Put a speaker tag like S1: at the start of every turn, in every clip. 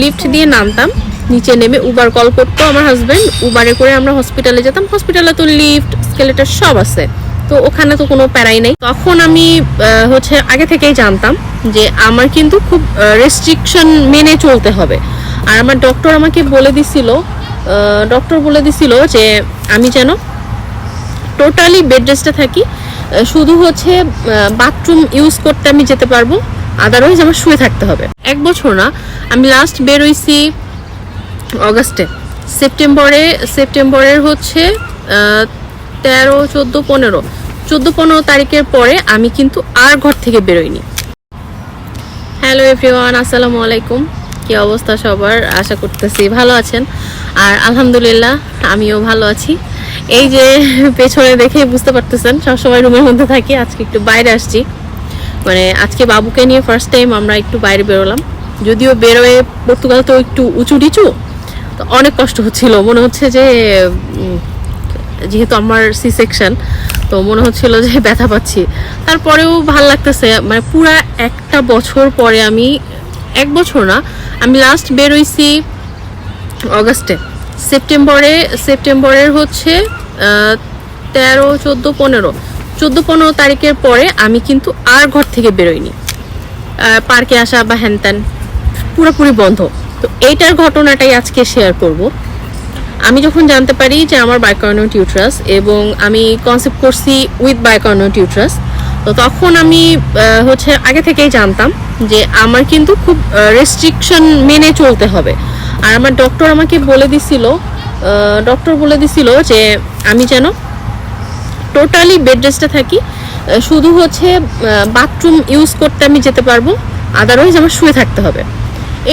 S1: Lift দিয়ে নামতাম, নিচে নেমে উবার কল করতো আমার হাজবেন্ড উবারে করে আমরা হসপিটালে যেতাম। হসপিটালে তো লিফট স্কেলেটার সব আছে। তো ওখানে তো কোনো প্যারাই নেই। তখন আমি হচ্ছে আগে থেকেই জানতাম যে আমার কিন্তু খুব রেস্ট্রিকশন মেনে চলতে হবে। আর আমার ডক্টর আমাকে বলে দিছিল ডক্টর বলে দিছিল যে আমি যেন টোটালি বেড রেস্টে থাকি। শুধু হচ্ছে বাথরুম ইউজ করতে আমি যেতে পারব। আদারওয়াইজ আমার শুয়ে থাকতে হবে। এক বছর না, আমি লাস্ট বেরোইছি অগাস্টে সেপ্টেম্বরে সেপ্টেম্বরের হচ্ছে তেরো, চোদ্দ, পনেরো। চোদ্দ, পনেরো তারিখের পরে আমি কিন্তু আর ঘর থেকে বেরোইনি। হ্যালো এভরিওয়ান আসসালামু আলাইকুম। কি অবস্থা সবার? আশা করতেছি ভালো আছেন। আর আলহামদুলিল্লাহ, আমিও ভালো আছি। এই যে পেছনে দেখে বুঝতে পারতেছেন, সবসময় রুমের মধ্যে থাকি, আজকে একটু বাইরে আসছি। মানে আজকে বাবুকে নিয়ে ফার্স্ট টাইম আমরা একটু বাইরে বেরোলাম। যদিও বেরোয় পর্তুগাল তো একটু উঁচু নিচু, তো অনেক কষ্ট হচ্ছিল। মনে হচ্ছে যে যেহেতু আমার সি সেকশন তো মনে হচ্ছিল যে ব্যথা পাচ্ছি। তারপরেও ভালো লাগতেছে। মানে পুরা একটা বছর পরে আমি, এক বছর না, আমি লাস্ট বেরোইছি অগাস্টে। সেপ্টেম্বরে, সেপ্টেম্বরের হচ্ছে তেরো, চোদ্দ, পনেরো। চোদ্দ পনেরো তারিখের পরে আমি কিন্তু আর ঘর থেকে বেরোইনি। পার্কে আসা বা হ্যান ত্যান পুরোপুরি বন্ধ। তো এইটার ঘটনাটাই আজকে শেয়ার করব। আমি যখন জানতে পারি যে আমার বাইকর্নো টিউট্রাস এবং আমি কনসেপ্ট করছি উইথ বাইকর্নো টিউট্রাস, তো তখন আমি হচ্ছে আগে থেকেই জানতাম যে আমার কিন্তু খুব রেস্ট্রিকশন মেনে চলতে হবে। আর আমার ডক্টর আমাকে বলে দিছিল ডক্টর বলে দিছিল যে আমি যেন টোটালি বেড রেস্টে থাকি। শুধু হচ্ছে বাথরুম ইউজ করতে আমি যেতে পারব আদারওয়াইজ আমার শুয়ে থাকতে হবে।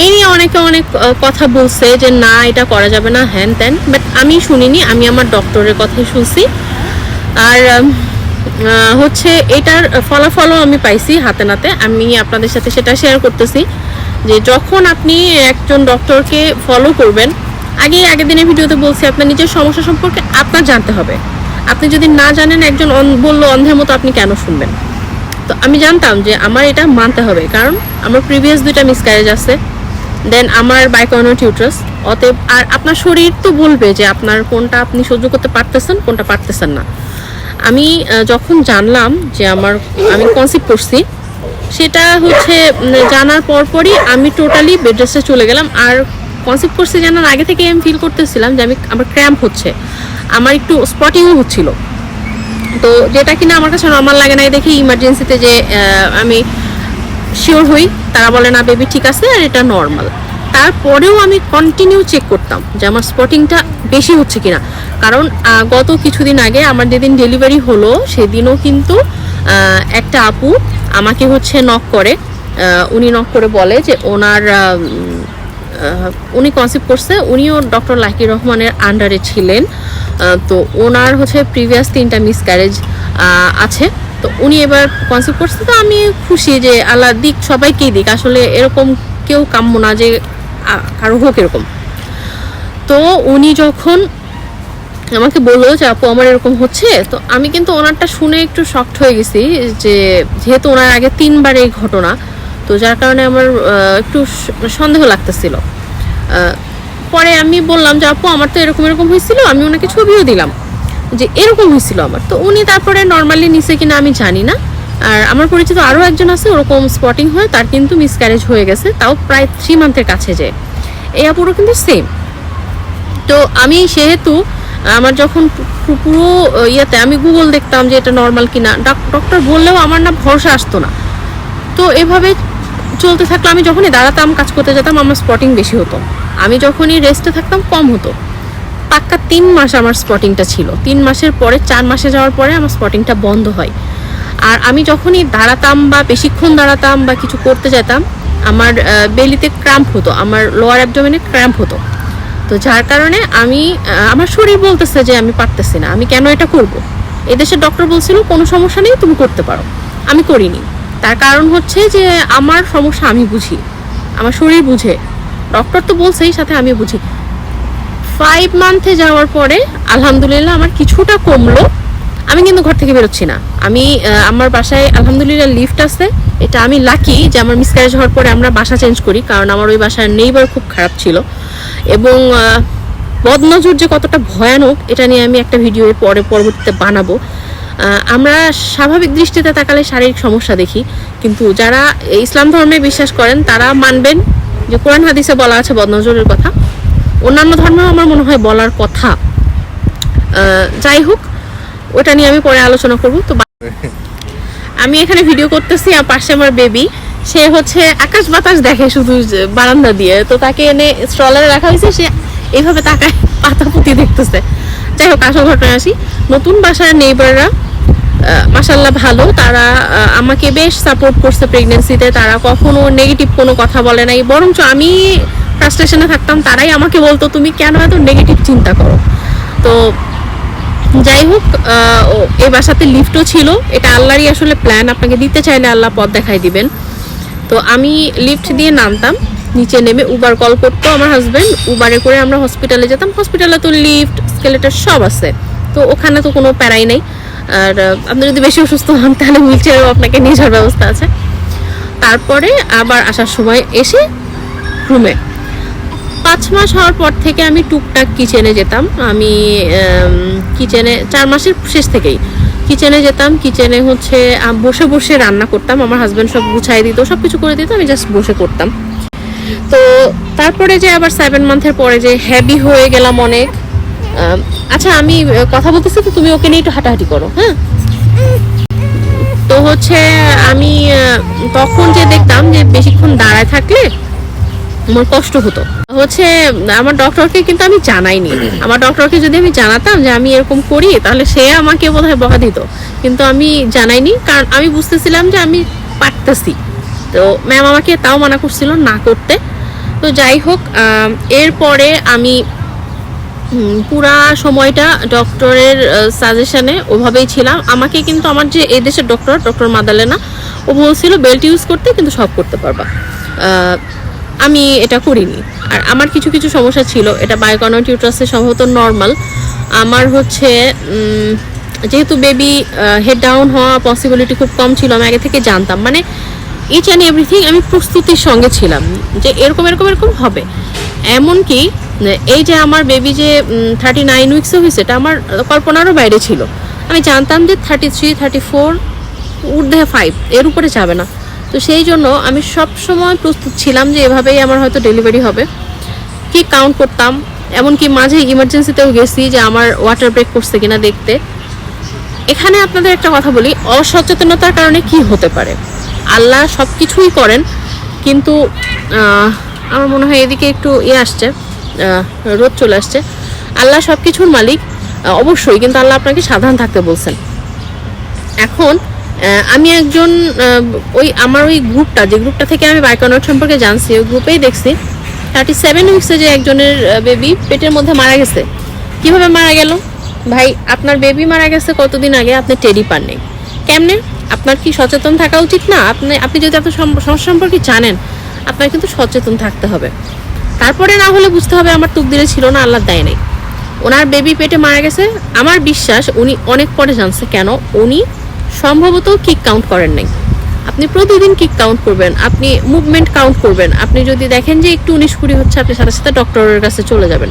S1: এই নিয়ে অনেকে অনেক কথা বলছে যে, না, এটা করা যাবে না, হ্যান ত্যান। বাট আমি শুনিনি, আমি আমার ডক্টরের কথাই শুনছি। আর হচ্ছে, এটার ফলাফলও আমি পাইছি হাতে নাতে। আমি আপনাদের সাথে সেটা শেয়ার করতেছি যে, যখন আপনি একজন ডক্টরকে ফলো করবেন আগে আগের দিনের ভিডিওতে বলছি, আপনার নিজের সমস্যা সম্পর্কে আপনার জানতে হবে। আপনি যদি না জানেন, একজন বলল অন্ধের মতো আপনি কেন শুনবেন? তো আমি জানতাম যে আমার এটা মানতে হবে, কারণ আমার প্রিভিয়াস দুইটা মিসক্যারেজ আছে দেন আমার বাইকনো টিউট্রাস অতএব আর আপনার শরীর তো বলবে যে আপনার কোনটা আপনি সহ্য করতে পারতেছেন, কোনটা পারতেছেন না। আমি যখন জানলাম যে আমার, আমি কনসিভ করছি, সেটা হচ্ছে জানার পরপরই আমি টোটালি বেড রেস্টে চলে গেলাম, আর কনসিভ করছি জানার আগে থেকে আমি ফিল করতেছিলাম যে আমি আমার ক্র্যাম্প হচ্ছে। আমার একটু স্পটিংও হচ্ছিল। তো যেটা কিনা আমার কাছে নর্মাল লাগে না দেখি ইমার্জেন্সিতে যে আমি শিওর হই, তারা বলে, না বেবি ঠিক আছে, আর এটা নর্মাল তারপরেও আমি কন্টিনিউ চেক করতাম যে আমার স্পটিংটা বেশি হচ্ছে কিনা। কারণ গত কিছুদিন আগে আমার যেদিন ডেলিভারি হলো, সেদিনও কিন্তু একটা আপু আমাকে হচ্ছে নক করে উনি নক করে বলে যে ওনার উনি কনসেপ্ট করছে, উনিও ডক্টর লাকি রহমানের আন্ডারে ছিলেন। তো ওনার হচ্ছে প্রিভিয়াস তিনটা মিসক্যারেজ আছে। তো উনি এবার কনসেপ্ট করছে, তো আমি খুশি যে আল্লাহ দিক, সবাইকেই দিক। আসলে এরকম কেউ কাম্য না যে কারও হোক এরকম। তো উনি যখন আমাকে বলল যে, আপু, আমার এরকম হচ্ছে? তো আমি কিন্তু ওনারটা শুনে একটু শক্ট হয়ে গেছি যে, যেহেতু ওনার আগে তিনবার এই ঘটনা তো যার কারণে আমার একটু সন্দেহ লাগতেছিল। পরে আমি বললাম যে, আপু, আমার তো এরকম এরকম হয়েছিল, আমি ওনাকে ছবিও দিলাম। যে, এরকম হয়েছিল আমার। তো উনি তারপরে নর্মালি নিছে কিনা আমি জানি না। আর আমার পরিচিত আরও একজন আছে, ওরকম স্পটিং হয়ে, তার কিন্তু মিসক্যারেজ হয়ে গেছে, তাও প্রায় থ্রি মান্থের কাছে যে এই আপুরও কিন্তু সেম তো আমি সেহেতু, আমার যখন পুরো ইয়েতে আমি গুগল দেখতাম যে এটা নর্মাল কিনা ডক্টর বললেও আমার না ভরসা আসতো না। তো এভাবে চলতে থাকলে আমি যখনই দাঁড়াতাম, কাজ করতে যেতাম, আমার স্পটিং বেশি হতো। আমি যখনই রেস্টে থাকতাম, কম হতো। পাক্কা তিন মাস আমার স্পটিংটা ছিল। তিন মাসের পরে, চার মাসে যাওয়ার পরে আমার স্পটিংটা বন্ধ হয়। আর আমি যখনই দাঁড়াতাম বা বেশিক্ষণ দাঁড়াতাম বা কিছু করতে যেতাম, আমার বেলিতে ক্র্যাম্প হতো। আমার লোয়ার অ্যাবডোমেনে ক্র্যাম্প হতো। তো যার কারণে আমি আমার শরীর বলতেছে যে আমি পারতেছি না। আমি কেন এটা করব? এদেশের ডক্টর বলছিল, কোনো সমস্যা নেই, তুমি করতে পারো। আমি করিনি। তার কারণ হচ্ছে যে আমার সমস্যা আমি বুঝি, আমার শরীর বুঝে। ডক্টর তো বলছেই সাথে আমি বুঝি। ফাইভ মান্থে যাওয়ার পরে আলহামদুলিল্লাহ আমার কিছুটা কমলো। আমি কিন্তু ঘর থেকে বেরোচ্ছি না। আমি আমার বাসায় আলহামদুলিল্লাহ লিফট আছে। এটা আমি লাকি যে আমার মিসক্যারেজ হওয়ার পরে আমরা বাসা চেঞ্জ করি, কারণ আমার ওই বাসার নেইবার খুব খারাপ ছিল। এবং বদনজর যে কতটা ভয়ানক, এটা নিয়ে আমি একটা ভিডিও পরে পরবর্তীতে বানাবো। আমরা স্বাভাবিক দৃষ্টিতে তাকালে শারীরিক সমস্যা দেখি, কিন্তু যারা ইসলাম ধর্মে বিশ্বাস করেন, তারা মানবেন যে কোরআন হাদিসে বলা আছে বদনজরের কথা। অন্যান্য ধর্মেও আমার মনে হয় বলার কথা। যাই হোক, ওটা নিয়ে আমি পরে আলোচনা করব। তো আমি এখানে ভিডিও করতেছি, আর পাশে আমার বেবি সে হচ্ছে আকাশ বাতাস দেখে শুধু বারান্দা দিয়ে। তো তাকে এনে স্ট্রলারে রাখা হয়েছে, সে এইভাবে তাকায় পাতা পুঁতি দেখতেছে। যাই হোক আসল ঘটনায় আসি। নতুন বাসার নেইবাররা মাসাল্লাহ ভালো। তারা আমাকে বেশ সাপোর্ট করছে প্রেগনেন্সিতে তারা কখনো নেগেটিভ কোনো কথা বলে নাই। বরঞ্চ আমি ফ্রাস্ট্রেশনে থাকতাম। তারাই আমাকে বলতো, তুমি কেন এত নেগেটিভ চিন্তা করো? তো যাই হোক এই বাসাতে লিফটও ছিল। এটা আল্লাহরই আসলে প্ল্যান আপনাকে দিতে চাইলে আল্লাহ পথ দেখাই দিবেন। তো আমি লিফট দিয়ে নামতাম। নিচে নেমে উবার কল করতো আমার হাজব্যান্ড উবারে করে আমরা হসপিটালে যেতাম। হসপিটালে তো লিফট স্কেলেটার সব আছে। তো ওখানে তো কোনো প্যারাই নেই। আর আপনি যদি বেশি অসুস্থ হন, তাহলে হুইল চেয়ারও আপনাকে নিয়ে যাওয়ার ব্যবস্থা আছে। তারপরে আবার আসার সময় এসে রুমে পাঁচ মাস হওয়ার পর থেকে আমি টুকটাক কিচেনে যেতাম। আমি কিচেনে চার মাসের শেষ থেকেই কিচেনে যেতাম। কিচেনে হচ্ছে বসে বসে রান্না করতাম। আমার হাজব্যান্ড সব গুছাই দিত সব কিছু করে দিত। আমি জাস্ট বসে করতাম। তো তারপরে যে আবার সেভেন মান্থের পরে যে হ্যাভি হয়ে গেলাম অনেক আচ্ছা আমি কথা বলতেছি তো, তুমি ওকে নিয়ে একটু হাঁটাহাঁটি করো হ্যাঁ? তো হচ্ছে আমি তখন যে দেখতাম যে বেশিক্ষণ দাঁড়ায় থাকলে আমার কষ্ট হতো। হচ্ছে আমার ডক্টরকে কিন্তু আমি জানাইনি। আমার ডক্টরকে যদি আমি জানাতাম যে আমি এরকম করি, তাহলে সে আমাকে বোধহয় বকা দিত। কিন্তু আমি জানাইনি, কারণ আমি বুঝতেছিলাম যে আমি পারতেছি। তো ম্যাম আমাকে তাও মানা করছিল না করতে। তো যাই হোক এরপরে আমি পুরা সময়টা ডক্টরের সাজেশনে ওভাবেই ছিলাম। আমাকে কিন্তু আমার যে এই দেশের ডক্টর ডক্টর মাদালেনা, ও বলছিল বেল্ট ইউজ করতে, কিন্তু সব করতে পারবা। আমি এটা করিনি। আর আমার কিছু কিছু সমস্যা ছিল। এটা বায়োকনট ইউট্রাসে সম্ভবত নর্মাল আমার হচ্ছে যেহেতু বেবি হেড ডাউন হওয়া পসিবিলিটি খুব কম ছিল, আমি আগে থেকে জানতাম। মানে ইচ অ্যান্ড এভরিথিং আমি প্রস্তুতির সঙ্গে ছিলাম, যে এরকম এরকম এরকম হবে। এমনকি, এই যে আমার বেবি যে থার্টি নাইন উইক্সে হয়েছে, এটা আমার কল্পনারও বাইরে ছিল। আমি জানতাম যে থার্টি থ্রি থার্টি ফোর ঊর্ধ্বে ফাইভ এর উপরে যাবে না। তো সেই জন্য আমি সব সময় প্রস্তুত ছিলাম যে এভাবেই আমার হয়তো ডেলিভারি হবে। কি কাউন্ট করতাম, এমনকি মাঝে ইমার্জেন্সিতেও গেছি যে আমার ওয়াটার ব্রেক করছে কিনা দেখতে। এখানে আপনাদের একটা কথা বলি, অসচেতনতার কারণে কি হতে পারে? আল্লাহ সব কিছুই করেন, কিন্তু আমার মনে হয় এদিকে একটু ইয়ে আসছে রোদ চলে আসছে। আল্লাহ সব কিছুর মালিক অবশ্যই, কিন্তু আল্লাহ আপনাকে সাবধান থাকতে বলছেন। এখন আমি একজন ওই আমার ওই গ্রুপটা, যে গ্রুপটা থেকে আমি বাইকনট সম্পর্কে জানছি, ওই গ্রুপেই দেখছি থার্টি সেভেন উইক্সে যে একজনের বেবি পেটের মধ্যে মারা গেছে। কীভাবে মারা গেল? ভাই, আপনার বেবি মারা গেছে কতদিন আগে? আপনি টেরি পাননি। কেমনে? আপনার কি সচেতন থাকা উচিত? না, আপনি আপনি যদি সম- সমস্যা সম্পর্কে জানেন, আপনার কিন্তু সচেতন থাকতে হবে। তারপরে না হলে বুঝতে হবে আমার তুকদিরে ছিল না, আল্লাহ দেয় নাই। ওনার বেবি পেটে মারা গেছে। আমার বিশ্বাস উনি অনেক পরে জানছে কেন উনি সম্ভবত কিক কাউন্ট করেন নাই। আপনি প্রতিদিন কিক কাউন্ট করবেন, আপনি মুভমেন্ট কাউন্ট করবেন। আপনি যদি দেখেন যে একটু উনিশ কুড়ি হচ্ছে, আপনি সাথে সাথে ডক্টরের কাছে চলে যাবেন।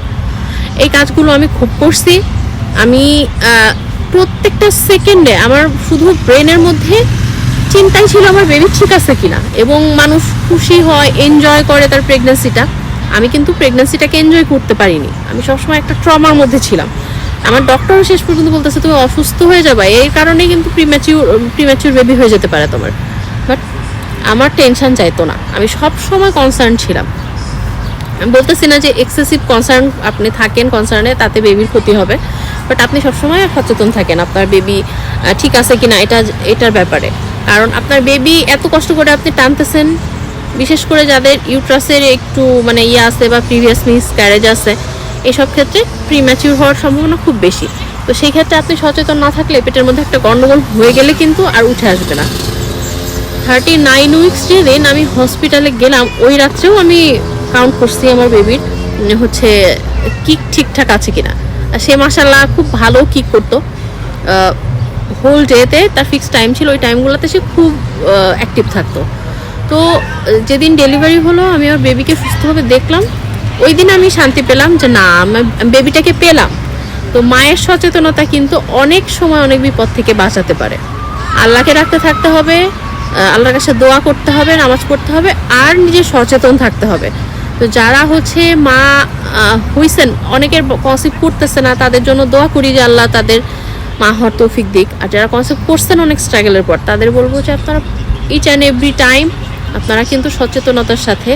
S1: এই কাজগুলো আমি খুব করছি। আমি প্রত্যেকটা সেকেন্ডে আমার শুধু ব্রেনের মধ্যে চিন্তাই ছিল আমার বেবি ঠিক আছে কিনা। এবং মানুষ খুশি হয় এনজয় করে তার প্রেগনেন্সিটা আমি কিন্তু প্রেগনেন্সিটাকে এনজয় করতে পারিনি। আমি সবসময় একটা ট্রমার মধ্যে ছিলাম। আমার ডক্টরও শেষ পর্যন্ত বলতেছে, তুমি অসুস্থ হয়ে যাবে। এই কারণেই কিন্তু প্রিম্যাচিউর প্রিম্যাচিউর বেবি হয়ে যেতে পারে তোমার। বাট আমার টেনশন চাইতো না। আমি সব সময় কনসার্ন ছিলাম। আমি বলতেছি না যে এক্সেসিভ কনসার্ন আপনি থাকেন কনসার্নে তাতে বেবির ক্ষতি হবে। বাট আপনি সবসময় সচেতন থাকেন আপনার বেবি ঠিক আছে কিনা, এটা, এটার ব্যাপারে। কারণ আপনার বেবি এত কষ্ট করে আপনি টানতেছেন, বিশেষ করে যাদের ইউট্রাসের একটু মানে ইয়ে আছে বা প্রিভিয়াস মিস ক্যারেজ আছে, এসব ক্ষেত্রে প্রিম্যাচিউর হওয়ার সম্ভাবনা খুব বেশি। তো সেই ক্ষেত্রে আপনি সচেতন না থাকলে পেটের মধ্যে একটা গণ্ডগোল হয়ে গেলে কিন্তু আর উঠে আসবে না। থার্টি নাইন উইকস যেদিন আমি হসপিটালে গেলাম, ওই রাত্রেও আমি কাউন্ট করছি আমার বেবির হচ্ছে কিক ঠিকঠাক আছে কিনা। সে মাসাল্লাহ খুব ভালো কিক করতো। হোল ডেতে তার ফিক্স টাইম ছিল, ওই টাইমগুলোতে সে খুব অ্যাক্টিভ থাকতো। তো যেদিন ডেলিভারি হলো, আমি আমার বেবিকে সুস্থভাবে দেখলাম। ওই দিন আমি শান্তি পেলাম যে না, আমি বেবিটাকে পেলাম। তো মায়ের সচেতনতা কিন্তু অনেক সময় অনেক বিপদ থেকে বাঁচাতে পারে। আল্লাহকে রাখতে থাকতে হবে আল্লাহর কাছে দোয়া করতে হবে, নামাজ পড়তে হবে, আর নিজে সচেতন থাকতে হবে। তো যারা হচ্ছে মা হইছেন, অনেকের কনসেপ্ট করতেছে না, তাদের জন্য দোয়া করি যে আল্লাহ তাদের মা হওয়ার তৌফিক দিক। আর যারা কনসেপ্ট করছেন অনেক স্ট্রাগলের পর, তাদের বলব যে আপনারা ইচ অ্যান্ড এভরি টাইম আপনারা কিন্তু সচেতনতার সাথে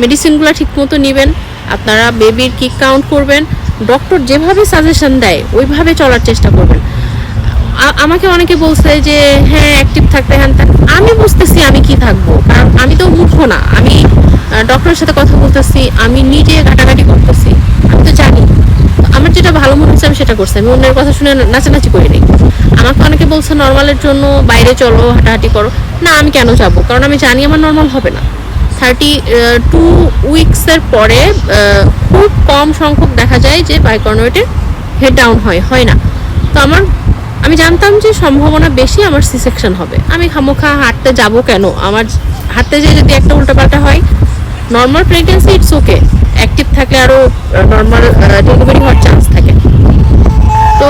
S1: মেডিসিনগুলো ঠিকমতো নেবেন, আপনারা বেবির কিক কাউন্ট করবেন ডক্টর যেভাবে সাজেশন দেয়, ওইভাবে চলার চেষ্টা করবেন। আমাকে অনেকে বলছে যে হ্যাঁ অ্যাক্টিভ থাকতে হ্যান। আমি বুঝতেছি আমি কি থাকব, কারণ আমি তো মূর্খ না। আমি ডক্টরের সাথে কথা বলতেছি, আমি নিজে ঘাটাঘাটি করতেছি, আমি তো জানি। আমার যেটা ভালো মনে হচ্ছে, আমি সেটা করছি। আমি অন্যের কথা শুনে নাচানাচি করি নি আমাকে অনেকে বলছে, নর্মালের জন্য বাইরে চলো, হাঁটাহাঁটি করো। না, আমি কেন যাব? কারণ আমি জানি আমার নর্মাল হবে না। থার্টি টু উইকসের পরে খুব কম সংখ্যক দেখা যায় যে বাইকর্নোয়েটের হেড ডাউন হয় হয় না। তো আমার আমি জানতাম যে সম্ভাবনা বেশি আমার সি সেকশন হবে। আমি খামোখা হাঁটতে যাব কেন? আমার হাঁটতে যেয়ে যদি একটা উল্টাপাল্টা হয় normal pregnancy it's okay active থাকলে আরও নর্মাল ডেলিভারি হওয়ার চান্স থাকে। তো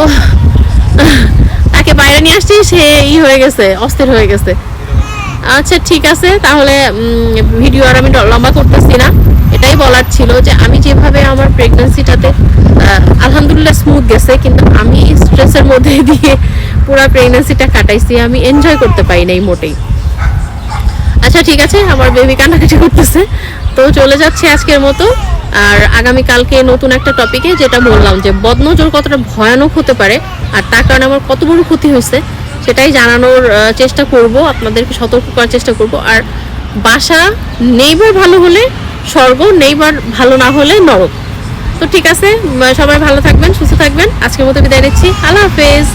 S1: তাকে বাইরে নিয়ে আসছি, সে ই হয়ে গেছে, অস্থির হয়ে গেছে। আচ্ছা ঠিক আছে, তাহলে ভিডিও আর আমি লম্বা করতেছি না। এটাই বলার ছিল যে আমি যেভাবে আমার প্রেগনেন্সিটাতে আলহামদুলিল্লাহ স্মুথ গেছে, কিন্তু আমি স্ট্রেসের মধ্যে দিয়ে পুরা প্রেগনেন্সিটা কাটাইছি, আমি এনজয় করতে পারি নাই মোটেই। আচ্ছা ঠিক আছে, আমার বেবি কান্নাকাটি করতেছে। তো চলে যাচ্ছে আজকের মতো, আর আগামী কালকে নতুন একটা টপিকে যেটা বললাম যে বদনজর কতটা ভয়ানক হতে পারে, আর তার কারণে আমার কত বড় ক্ষতি হয়েছে, সেটাই জানানোর চেষ্টা করব, আপনাদেরকে সতর্ক করার চেষ্টা করব। আর বাসা নেইবার ভালো হলে স্বর্গ নেইবার ভালো না হলে নরক। তো ঠিক আছে, সবাই ভালো থাকবেন, সুস্থ থাকবেন। আজকের মতো বিদায় নিচ্ছি। আল্লাহ হাফেজ।